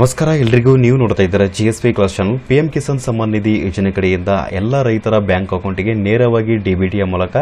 ನಮಸ್ಕಾರ, ಎಲ್ರಿಗೂ ನೀವು ನೋಡ್ತಾ ಇದ್ದೀರಾ G S P class channel P M Kisan Samman Nidhi ಯೋಜನೆ ಕಡೆಯಿಂದ ಎಲ್ಲ ರೈತರ ಬ್ಯಾಂಕ್ ಅಕೌಂಟಿಗೆ ನೇರವಾಗಿ ಡಿಬಿಟಿಯ ಮೂಲಕ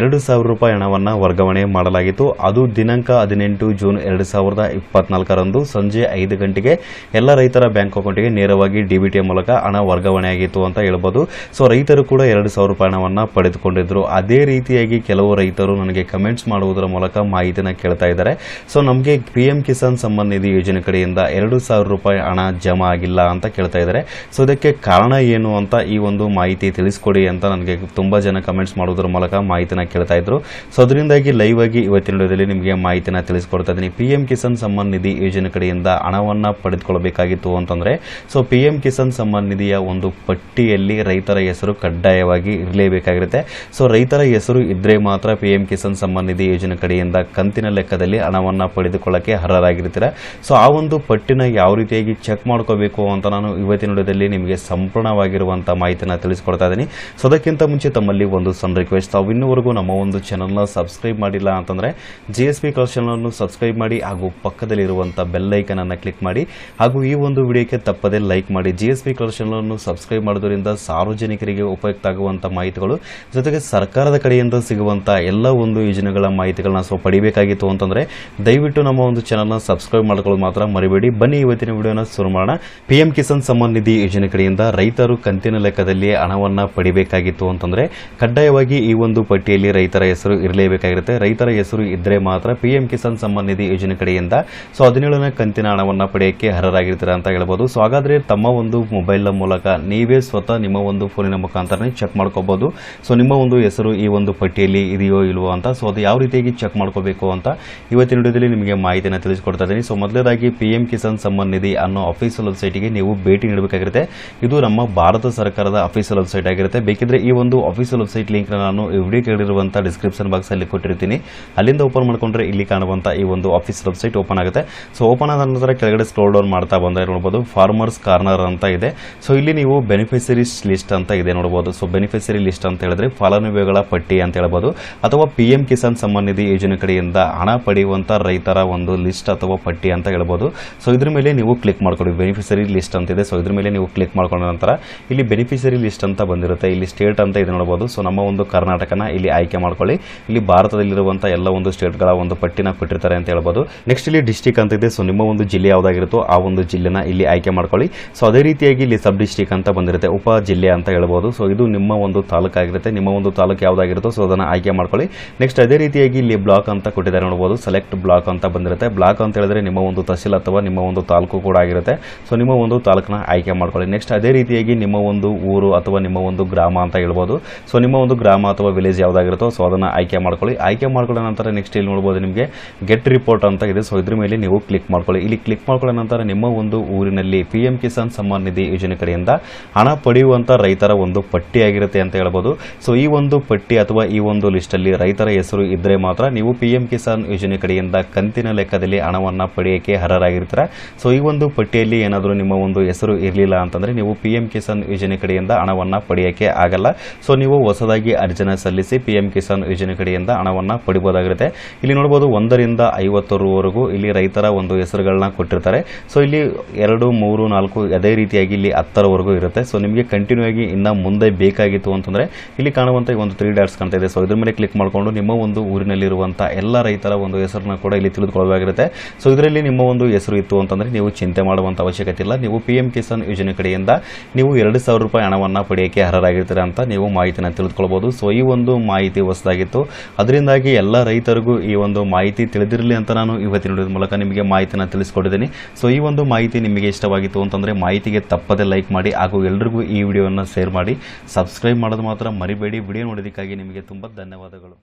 ಎರಡು ಸಾವಿರ ರೂಪಾಯಿ ಹಣವನ್ನು ವರ್ಗಾವಣೆ ಮಾಡಲಾಗಿತ್ತು. ಅದು ದಿನಾಂಕ ಹದಿನೆಂಟು ಜೂನ್ ಎರಡು ಸಾವಿರದ ಇಪ್ಪತ್ನಾಲ್ಕರಂದು ಸಂಜೆ ಐದು ಗಂಟೆಗೆ ಎಲ್ಲ ರೈತರ ಬ್ಯಾಂಕ್ ಅಕೌಂಟಿಗೆ ನೇರವಾಗಿ ಡಿಬಿಟಿಯ ಮೂಲಕ ಹಣ ವರ್ಗಾವಣೆ ಆಗಿತ್ತು ಅಂತ ಹೇಳ್ಬೋದು. ಸೊ ರೈತರು ಕೂಡ ಎರಡು ಸಾವಿರ ರೂಪಾಯಿ ಹಣವನ್ನು ಪಡೆದುಕೊಂಡಿದ್ದರು ಅದೇ ರೀತಿಯಾಗಿ ಕೆಲವು ರೈತರು ನನಗೆ ಕಮೆಂಟ್ಸ್ ಮಾಡುವುದರ ಮೂಲಕ ಮಾಹಿತಿನ ಕೇಳ್ತಾ ಇದ್ದಾರೆ. ಸೊ ನಮಗೆ ಪಿ ಎಂ ಕಿಸಾನ್ ಸಮ್ಮಾನ್ ನಿಧಿ ಯೋಜನೆ ಕಡೆಯಿಂದ ಎರಡು ಸಾವಿರ ರೂಪಾಯಿ ಹಣ ಜಮಾ ಆಗಿಲ್ಲ ಅಂತ ಕೇಳ್ತಾ ಇದ್ದಾರೆ. ಸೊ ಇದಕ್ಕೆ ಕಾರಣ ಏನು ಅಂತ ಈ ಒಂದು ಮಾಹಿತಿ ತಿಳಿಸ್ಕೊಡಿ ಅಂತ ನನಗೆ ತುಂಬಾ ಜನ ಕಮೆಂಟ್ಸ್ ಮಾಡೋದ್ರ ಮೂಲಕ ಮಾಹಿತಿನ ಕೇಳ್ತಾ ಇದ್ರು. ಸೊ ಅದರಿಂದಾಗಿ ಲೈವ್ ಆಗಿ ಇವತ್ತಿನ ವಿಡಿಯೋದಲ್ಲಿ ನಿಮಗೆ ಮಾಹಿತಿನ ತಿಳಿಸ್ಕೊಡ್ತಾ ಇದ್ದೀನಿ. ಪಿ ಎಂ ಕಿಸಾನ್ ಸಮ್ಮಾನ್ ನಿಧಿ ಯೋಜನೆ ಕಡೆಯಿಂದ ಹಣವನ್ನು ಪಡೆದುಕೊಳ್ಳಬೇಕಾಗಿತ್ತು ಅಂತಂದ್ರೆ so P M Kisan Samman ನಿಧಿಯ ಒಂದು ಪಟ್ಟಿಯಲ್ಲಿ ರೈತರ ಹೆಸರು ಕಡ್ಡಾಯವಾಗಿ ಇರಲೇಬೇಕಾಗಿರುತ್ತೆ. ಸೊ ರೈತರ ಹೆಸರು ಇದ್ರೆ ಮಾತ್ರ ಪಿ ಎಂ ಕಿಸಾನ್ ಸಮ್ಮಾನ್ ನಿಧಿ ಯೋಜನೆ ಕಡೆಯಿಂದ ಕಂತಿನ ಲೆಕ್ಕದಲ್ಲಿ ಹಣವನ್ನು ಪಡೆದುಕೊಳ್ಳಕ್ಕೆ ಅರ್ಹರಾಗಿರ್ತೀರ. ಸೊ ಆ ಒಂದು ಪಟ್ಟಿನ ಯಾವ ರೀತಿಯಾಗಿ ಚೆಕ್ ಮಾಡ್ಕೋಬೇಕು ಅಂತ ನಾನು ಇವತ್ತಿನ ವಿಡಿಯೋದಲ್ಲಿ ನಿಮಗೆ ಸಂಪೂರ್ಣವಾಗಿರುವಂಥ ಮಾಹಿತಿಯನ್ನು ತಿಳಿಸ್ಕೊಡ್ತಾ ಇದ್ದೀನಿ. ಸೊ ಅದಕ್ಕಿಂತ ಮುಂಚೆ ತಮ್ಮಲ್ಲಿ ಒಂದು ಸಣ್ಣ ರಿಕ್ವೆಸ್ಟ್ ತಾವು ಇನ್ನೂವರೆಗೂ ನಮ್ಮ ಒಂದು ಚಾನಲ್ನ ಸಬ್ಸ್ಕ್ರೈಬ್ ಮಾಡಿಲ್ಲ ಅಂತಂದರೆ ಜಿ ಎಸ್ ಪಿ ಕ್ಲಾಸ್ ಚಾನಲನ್ನು ಸಬ್ಸ್ಕ್ರೈಬ್ ಮಾಡಿ ಹಾಗೂ ಪಕ್ಕದಲ್ಲಿರುವಂಥ ಬೆಲ್ ಐಕನನ್ನು ಕ್ಲಿಕ್ ಮಾಡಿ ಹಾಗೂ ಈ ಒಂದು ವಿಡಿಯೋಕ್ಕೆ ತಪ್ಪದೇ ಲೈಕ್ ಮಾಡಿ. ಜಿ ಎಸ್ ಪಿ ಕ್ಲಾಸ್ ಚಾನಲನ್ನು ಸಬ್ಸ್ಕ್ರೈಬ್ ಮಾಡೋದ್ರಿಂದ ಸಾರ್ವಜನಿಕರಿಗೆ ಉಪಯುಕ್ತ ಆಗುವಂಥ ಮಾಹಿತಿಗಳು ಜೊತೆಗೆ ಸರ್ಕಾರದ ಕಡೆಯಿಂದ ಸಿಗುವಂಥ ಎಲ್ಲ ಒಂದು ಯೋಜನೆಗಳ ಮಾಹಿತಿಗಳನ್ನ ಸ್ವಲ್ಪ ಪಡಿಬೇಕಾಗಿತ್ತು ಅಂತಂದರೆ ದಯವಿಟ್ಟು ನಮ್ಮ ಒಂದು ಚಾನಲ್ನ ಸಬ್ಸ್ಕ್ರೈಬ್ ಮಾಡ್ಕೊಳ್ಳೋದು ಮಾತ್ರ ಮರಿಬೇಡಿ. ಬನ್ನಿ ಇವತ್ತಿನ ವಿಡಿಯೋನ ಶುರು ಮಾಡೋಣ. ಪಿ ಎಂ ಕಿಸಾನ್ ಸಮ್ಮಾನ್ ನಿಧಿ ಯೋಜನೆ ಕಡೆಯಿಂದ ರೈತರು ಕಂತಿನ ಲೆಕ್ಕದಲ್ಲಿ ಹಣವನ್ನು ಪಡಿಬೇಕಾಗಿತ್ತು ಅಂತಂದರೆ ಕಡ್ಡಾಯವಾಗಿ ಈ ಒಂದು ಪಟ್ಟಿಯಲ್ಲಿ ರೈತರ ಹೆಸರು ಇರಲೇಬೇಕಾಗಿರುತ್ತೆ. ರೈತರ ಹೆಸರು ಇದ್ದರೆ ಮಾತ್ರ ಪಿ ಕಿಸಾನ್ ಸಮ್ಮಾನ್ ನಿಧಿ ಯೋಜನೆ ಕಡೆಯಿಂದ ಸೊ ಹದಿನೇಳನೇ ಕಂತಿನ ಹಣವನ್ನು ಪಡೆಯೋಕ್ಕೆ ಅರ್ಹರಾಗಿರುತ್ತಾರೆ ಅಂತ ಹೇಳ್ಬೋದು. ಸೊ ಹಾಗಾದರೆ ತಮ್ಮ ಒಂದು ಮೊಬೈಲ್ನ ಮೂಲಕ ನೀವೇ ಸ್ವತಃ ನಿಮ್ಮ ಒಂದು ಫೋನಿನ ಮುಖಾಂತರನೇ ಚೆಕ್ ಮಾಡ್ಕೋಬಹುದು ಸೊ ನಿಮ್ಮ ಒಂದು ಹೆಸರು ಈ ಒಂದು ಪಟ್ಟಿಯಲ್ಲಿ ಇದೆಯೋ ಇಲ್ವೋ ಅಂತ. ಸೊ ಅದು ಯಾವ ರೀತಿಯಾಗಿ ಚೆಕ್ ಮಾಡ್ಕೋಬೇಕು ಅಂತ ಇವತ್ತಿನ ವಿಡಿಯೋದಲ್ಲಿ ನಿಮಗೆ ಮಾಹಿತಿಯನ್ನು ತಿಳಿಸ್ಕೊಡ್ತಾ ಇದ್ದೀನಿ. ಸೊ ಮೊದಲೇದಾಗಿ ಪಿ ಎಂ ಕಿಸಾನ್ ಸಮ್ಮಾನ್ ನಿಧಿ ಅನ್ನೋ ಅಫೀಷಿಯಲ್ ವೆಬ್ಸೈಟ್ಗೆ ನೀವು ಭೇಟಿ ನೀಡಬೇಕಾಗಿರುತ್ತೆ. ಇದು ನಮ್ಮ ಭಾರತ ಸರ್ಕಾರದ ಅಫೀಷಿಯಲ್ ವೆಬ್ಸೈಟ್ ಆಗಿರುತ್ತೆ. ಬೇಕಿದ್ರೆ ಈ ಒಂದು ಅಫೀಷಿಯಲ್ ವೆಬ್ಸೈಟ್ ಲಿಂಕ್ ನಾನು ವಿಡಿಯೋ ಕೇಳಿರುವಂಥ ಡಿಸ್ಕ್ರಿಪ್ಷನ್ ಬಾಕ್ಸ್ ಅಲ್ಲಿ ಕೊಟ್ಟಿರ್ತೀನಿ. ಅಲ್ಲಿಂದ ಓಪನ್ ಮಾಡ್ಕೊಂಡ್ರೆ ಇಲ್ಲಿ ಕಾಣುವಂಥ ಈ ಒಂದು ಆಫೀಸ್ ವೆಬ್ಸೈಟ್ ಓಪನ್ ಆಗುತ್ತೆ. ಸೊ ಓಪನ್ ಆದ ನಂತರ ಕೆಳಗಡೆ ಸ್ಕ್ರೋಲ್ ಡೌನ್ ಮಾಡ್ತಾ ಬಂದರೆ ನೋಡ್ಬೋದು ಫಾರ್ಮರ್ಸ್ ಕಾರ್ನರ್ ಅಂತ ಇದೆ. ಸೊ ಇಲ್ಲಿ ನೀವು ಬೆನಿಫಿಷರೀಸ್ ಲಿಸ್ಟ್ ಅಂತ ಇದೆ ನೋಡಬಹುದು ಸೊ ಬೆನಿಫಿಷರಿ ಲಿಸ್ಟ್ ಅಂತ ಹೇಳಿದ್ರೆ ಫಲಾನುಭವಿಗಳ ಪಟ್ಟಿ ಅಂತ ಹೇಳ್ಬೋದು. ಅಥವಾ ಪಿ ಕಿಸಾನ್ ಸಮ್ಮಾನ್ ನಿಧಿ ಯೋಜನೆ ಕಡೆಯಿಂದ ಹಣ ಪಡೆಯುವಂತ ರೈತರ ಒಂದು ಲಿಸ್ಟ್ ಅಥವಾ ಪಟ್ಟಿ ಅಂತ ಹೇಳ್ಬೋದು. ಸೊ ಇದ್ರ ಮೇಲೆ ನೀವು ಕ್ಲಿಕ್ ಮಾಡ್ಕೊಳ್ಳಿ. ಬೆನಿಫಿಷರಿ ಲಿಸ್ಟ್ ಅಂತ ಇದೆ. ಸೊ ಇದ್ರ ಮೇಲೆ ನೀವು ಕ್ಲಿಕ್ ಮಾಡ್ಕೊಂಡ ನಂತರ ಇಲ್ಲಿ ಬೆನಿಫಿಷರಿ ಲಿಸ್ಟ್ ಅಂತ ಬಂದಿರುತ್ತೆ. ಇಲ್ಲಿ ಸ್ಟೇಟ್ ಅಂತ ಇದೆ ನೋಡಬಹುದು ಸೊ ನಮ್ಮ ಒಂದು ಕರ್ನಾಟಕನ ಇಲ್ಲಿ ಆಯ್ಕೆ ಮಾಡ್ಕೊಳ್ಳಿ. ಇಲ್ಲಿ ಭಾರತದಲ್ಲಿರುವಂಥ ಎಲ್ಲ ಒಂದು ಸ್ಟೇಟ್ಗಳ ಒಂದು ಪಟ್ಟಿನ ಕೊಟ್ಟಿರ್ತಾರೆ ಅಂತ ಹೇಳ್ಬೋದು. ನೆಕ್ಸ್ಟ್ ಇಲ್ಲಿ ಡಿಸ್ಟಿಕ್ ಅಂತ ಇದೆ. ಸೊ ನಿಮ್ಮ ಒಂದು ಜಿಲ್ಲೆ ಯಾವುದಾಗಿರುತ್ತೋ ಆ ಒಂದು ಜಿಲ್ಲೆನ ಇಲ್ಲಿ ಆಯ್ಕೆ ಮಾಡ್ಕೊಳ್ಳಿ. ಸೊ ಅದೇ ರೀತಿಯಾಗಿ ಇಲ್ಲಿ ಸಬ್ ಡಿಸ್ಟಿಕ್ ಅಂತ ಬಂದಿರುತ್ತೆ. ಉಪ ಜಿಲ್ಲೆ ಅಂತ ಹೇಳ್ಬೋದು. ಸೊ ಇದು ನಿಮ್ಮ ಒಂದು ತಾಲೂಕಾಗಿರುತ್ತೆ ನಿಮ್ಮ ಒಂದು ತಾಲೂಕು ಯಾವುದಾಗಿರುತ್ತೋ ಸೊ ಅದನ್ನು ಆಯ್ಕೆ ಮಾಡ್ಕೊಳ್ಳಿ. ನೆಕ್ಸ್ಟ್ ಅದೇ ರೀತಿಯಾಗಿ ಇಲ್ಲಿ ಬ್ಲಾಕ್ ಅಂತ ಕೊಟ್ಟಿದ್ದಾರೆ ನೋಡ್ಬೋದು. ಸೆಲೆಕ್ಟ್ ಬ್ಲಾಕ್ ಅಂತ ಬಂದಿರುತ್ತೆ. ಬ್ಲಾಕ್ ಅಂತ ಹೇಳಿದ್ರೆ ನಿಮ್ಮ ಒಂದು ತಹಸೀಲ್ ಅಥವಾ ನಿಮ್ಮ ಒಂದು ತಾಲೂಕು ಕೂಡ ಆಗಿರುತ್ತೆ. ಸೊ ನಿಮ್ಮ ಒಂದು ತಾಲೂಕನ್ನ ಆಯ್ಕೆ ಮಾಡ್ಕೊಳ್ಳಿ. ನೆಕ್ಸ್ಟ್ ಅದೇ ರೀತಿಯಾಗಿ ನಿಮ್ಮ ಒಂದು ಊರು ಅಥವಾ ನಿಮ್ಮ ಒಂದು ಗ್ರಾಮ ಅಂತ ಹೇಳ್ಬೋದು. ಸೊ ನಿಮ್ಮ ಒಂದು ಗ್ರಾಮ ಅಥವಾ ವಿಲೇಜ್ ಯಾವುದಾಗಿರುತ್ತೋ ಸೊ ಅದನ್ನು ಆಯ್ಕೆ ಮಾಡ್ಕೊಳ್ಳಿ. ಆಯ್ಕೆ ಮಾಡ್ಕೊಳ್ಳೋ ನಂತರ ನೆಕ್ಸ್ಟ್ ಇಲ್ಲಿ ನೋಡ್ಬೋದು ನಿಮಗೆ ಗೆಟ್ ರಿಪೋರ್ಟ್ ಅಂತ ಇದೆ. ಸೊ ಇದ್ರ ಮೇಲೆ ನೀವು ಕ್ಲಿಕ್ ಮಾಡ್ಕೊಳ್ಳಿ. ಇಲ್ಲಿ ಕ್ಲಿಕ್ ಮಾಡ್ಕೊಳ್ಳೋ ನಂತರ ನಿಮ್ಮ ಒಂದು ಊರಿನಲ್ಲಿ ಪಿ ಎಂ ಕಿಸಾನ್ ಸಮ್ಮಾನ್ ನಿಧಿ ಯೋಜನೆ ಕಡೆಯಿಂದ ಹಣ ಪಡೆಯುವಂಥ ರೈತರ ಒಂದು ಪಟ್ಟಿ ಆಗಿರುತ್ತೆ ಅಂತ ಹೇಳ್ಬೋದು. ಸೊ ಈ ಒಂದು ಪಟ್ಟಿ ಅಥವಾ ಈ ಒಂದು ಲಿಸ್ಟಲ್ಲಿ ರೈತರ ಹೆಸರು ಇದ್ದರೆ ಮಾತ್ರ ನೀವು ಪಿ ಎಂ ಕಿಸಾನ್ ಯೋಜನೆ ಕಡೆಯಿಂದ ಕಂತಿನ ಲೆಕ್ಕದಲ್ಲಿ ಹಣವನ್ನು ಪಡೆಯೋಕ್ಕೆ ಅರ್ಹರಾಗಿರ್ತಾರೆ. ಸೊ ಈ ಒಂದು ಪಟ್ಟಿಯಲ್ಲಿ ಏನಾದರೂ ನಿಮ್ಮ ಒಂದು ಹೆಸರು ಇರಲಿಲ್ಲ ಅಂತಂದರೆ ನೀವು ಪಿ ಎಂ ಕಿಸಾನ್ ಯೋಜನೆ ಕಡೆಯಿಂದ ಹಣವನ್ನು ಪಡೆಯೋಕ್ಕೆ ಆಗಲ್ಲ. ಸೊ ನೀವು ಹೊಸದಾಗಿ ಅರ್ಜಿನ ಸಲ್ಲಿಸಿ ಪಿ ಎಂ ಕಿಸಾನ್ ಯೋಜನೆ ಕಡೆಯಿಂದ ಹಣವನ್ನು ಪಡಿಬೋದಾಗಿರುತ್ತೆ. ಇಲ್ಲಿ ನೋಡ್ಬೋದು ಒಂದರಿಂದ ಐವತ್ತರವರೆಗೂ ಇಲ್ಲಿ ರೈತರ ಒಂದು ಹೆಸರುಗಳನ್ನ ಕೊಟ್ಟಿರ್ತಾರೆ. ಸೊ ಇಲ್ಲಿ ಎರಡು, ಮೂರು, ನಾಲ್ಕು ಅದೇ ರೀತಿಯಾಗಿ ಇಲ್ಲಿ ಹತ್ತರವರೆಗೂ ಇರುತ್ತೆ. ಸೊ ನಿಮಗೆ ಕಂಟಿನ್ಯೂ ಆಗಿ ಇನ್ನು ಮುಂದೆ ಬೇಕಾಗಿತ್ತು ಅಂತಂದರೆ ಇಲ್ಲಿ ಕಾಣುವಂಥ ಒಂದು ತ್ರೀ ಡಾಟ್ಸ್ ಕಾಣ್ತಾ ಇದೆ. ಸೊ ಇದ್ರ ಮೇಲೆ ಕ್ಲಿಕ್ ಮಾಡಿಕೊಂಡು ನಿಮ್ಮ ಒಂದು ಊರಿನಲ್ಲಿರುವಂಥ ಎಲ್ಲ ರೈತರ ಒಂದು ಹೆಸರನ್ನ ಕೂಡ ಇಲ್ಲಿ ತಿಳಿದುಕೊಳ್ಳಬೇಕಾಗಿರುತ್ತೆ. ಸೊ ಇದರಲ್ಲಿ ನಿಮ್ಮ ಒಂದು ಹೆಸರು ಇತ್ತು ಅಂತಂದರೆ ನೀವು ಚಿಂತೆ ಮಾಡುವಂಥ ಅವಶ್ಯಕತೆ ಇಲ್ಲ. ನೀವು ಪಿ ಎಂ ಕಿಸಾನ್ ಯೋಜನೆ ಕಡೆಯಿಂದ ನೀವು ಎರಡು ಸಾವಿರ ರೂಪಾಯಿ ಹಣವನ್ನು ಪಡೆಯೋಕ್ಕೆ ಅರ್ಹರಾಗಿರ್ತೀರ ಅಂತ ನೀವು ಮಾಹಿತಿನ ತಿಳಿದುಕೊಳ್ಬೋದು. ಸೊ ಈ ಒಂದು ಮಾಹಿತಿ ಹೊಸದಾಗಿತ್ತು. ಅದರಿಂದಾಗಿ ಎಲ್ಲ ರೈತರಿಗೂ ಈ ಒಂದು ಮಾಹಿತಿ ತಿಳಿದಿರಲಿ ಅಂತ ನಾನು ಇವತ್ತಿನ ಮೂಲಕ ನಿಮಗೆ ಮಾಹಿತಿನ ತಿಳಿಸ್ಕೊಟ್ಟಿದ್ದೀನಿ. ಸೊ ಈ ಒಂದು ಮಾಹಿತಿ ನಿಮಗೆ ಇಷ್ಟವಾಗಿತ್ತು ಅಂತಂದರೆ ಮಾಹಿತಿಗೆ ತಪ್ಪದೆ ಲೈಕ್ ಮಾಡಿ, ಹಾಗೂ ಎಲ್ರಿಗೂ ಈ ವಿಡಿಯೋವನ್ನು ಶೇರ್ ಮಾಡಿ, ಸಬ್ಸ್ಕ್ರೈಬ್ ಮಾಡೋದು ಮಾತ್ರ ಮರಿಬೇಡಿ. ವಿಡಿಯೋ ನೋಡೋದಕ್ಕಾಗಿ ನಿಮಗೆ ತುಂಬ ಧನ್ಯವಾದಗಳು.